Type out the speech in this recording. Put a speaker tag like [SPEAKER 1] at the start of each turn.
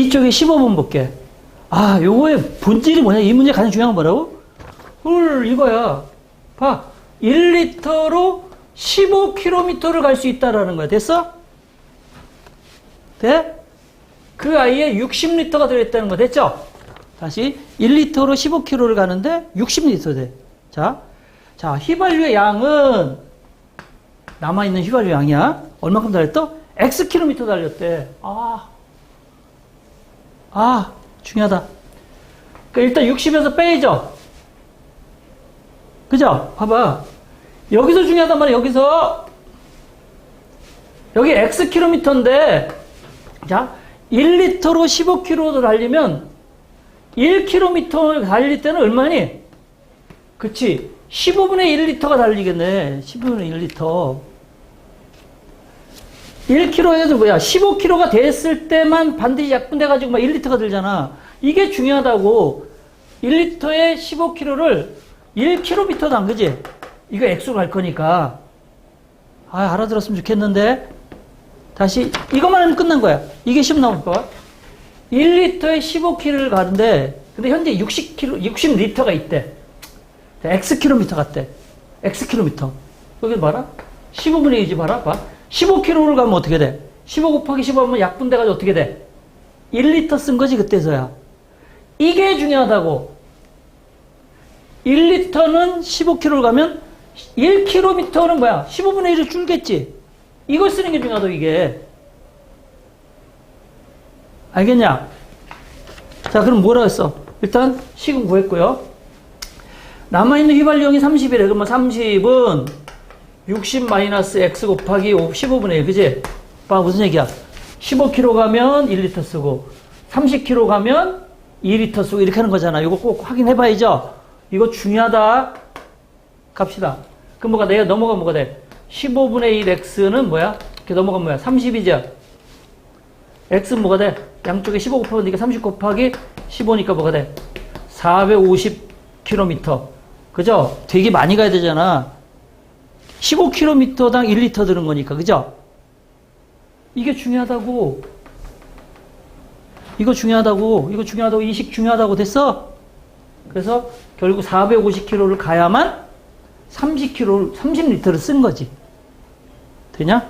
[SPEAKER 1] 이쪽에 15번 볼게. 아, 요거의 본질이 뭐냐? 이 문제 가장 중요한 건 뭐라고? 헐, 이거야. 봐. 1리터로 15km를 갈 수 있다라는 거야. 됐어? 돼? 그 아이에 60리터가 들어있다는 거 됐죠? 다시 1리터로 15km를 가는데 60리터 돼. 자, 자 휘발유의 양은 남아있는 휘발유 양이야. 얼마큼 달렸어? X 킬로미터 달렸대. 아, 아 중요하다. 그러니까 일단 60에서 빼야죠. 그죠? 봐봐. 여기서 중요하단 말이야. 여기서 여기 X 킬로미터인데 자 1리터로 15km도 달리면 1km 달릴 때는 얼마니? 그치. 15분의 1리터가 달리겠네. 15분의 1리터. 1km에서 뭐야? 15km가 됐을 때만 반드시 약분돼 가지고 막 1리터가 들잖아. 이게 중요하다고. 1리터에 15km를 1km도 안 그지? 이거 X로 갈 거니까. 아, 알아들었으면 좋겠는데. 다시, 이것만 하면 끝난 거야. 이게 시험 나올 거야. 1리터에 15km를 가는데, 근데 현재 60km, 60리터가 있대. X킬로미터 같대. X킬로미터. 여기 봐라. 15분의 2지 봐라. 봐. 15km를 가면 어떻게 돼? 15 곱하기 15 하면 약분 돼가지고 어떻게 돼? 1리터 쓴 거지, 그때서야. 이게 중요하다고. 1리터는 15km를 가면 1km는 뭐야? 15분의 1을 줄겠지? 이걸 쓰는 게 중요하다고, 이게. 알겠냐? 자, 그럼 뭐라 했어? 일단, 식은 구했고요. 남아있는 휘발유형이 30이래. 그러면 30은 60 마이너스 x 곱하기 5, 15분의 1. 그지? 봐, 무슨 얘기야? 15kg 가면 1리터 쓰고, 30kg 가면 2리터 쓰고, 이렇게 하는 거잖아. 이거 꼭 확인해 봐야죠? 이거 중요하다. 갑시다. 그럼 뭐가 내가 넘어가 뭐가 돼? 15분의 1 x는 뭐야? 이렇게 넘어가면 뭐야? 30이죠? x는 뭐가 돼? 양쪽에 15 곱하니까 30 곱하기 15니까 뭐가 돼? 450km. 그죠? 되게 많이 가야 되잖아. 15km당 1리터 드는 거니까. 그죠? 이게 중요하다고. 이거 중요하다고. 이거 중요하다고. 이식 중요하다고 됐어? 그래서 결국 450km를 가야만 30km, 30리터를 쓴 거지. 되냐?